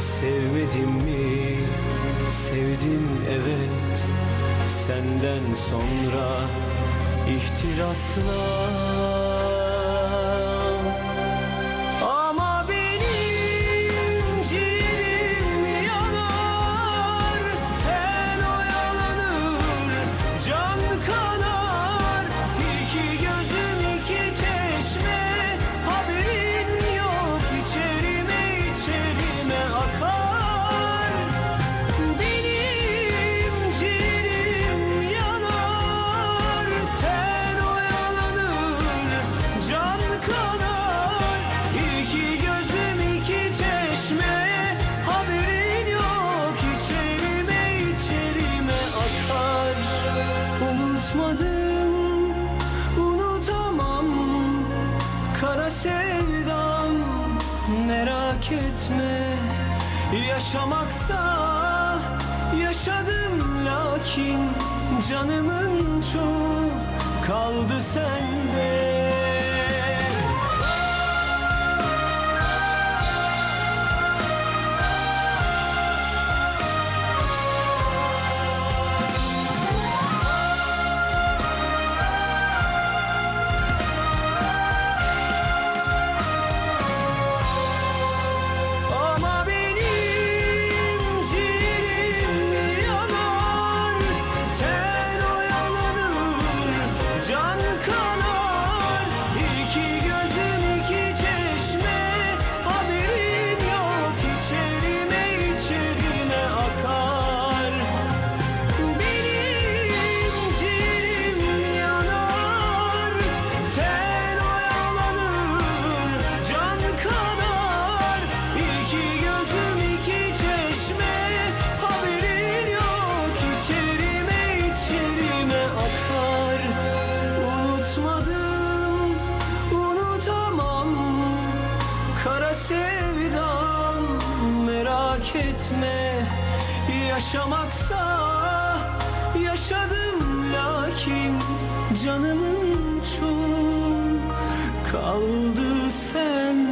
Sevmedim mi? Sevdim evet Senden sonra ihtirasla sevdam merak etme. Yaşamaksa yaşadım lakin Canımın çok kaldı sende etme Yaşamaksa yaşadım lakin Canımın çok kaldı sen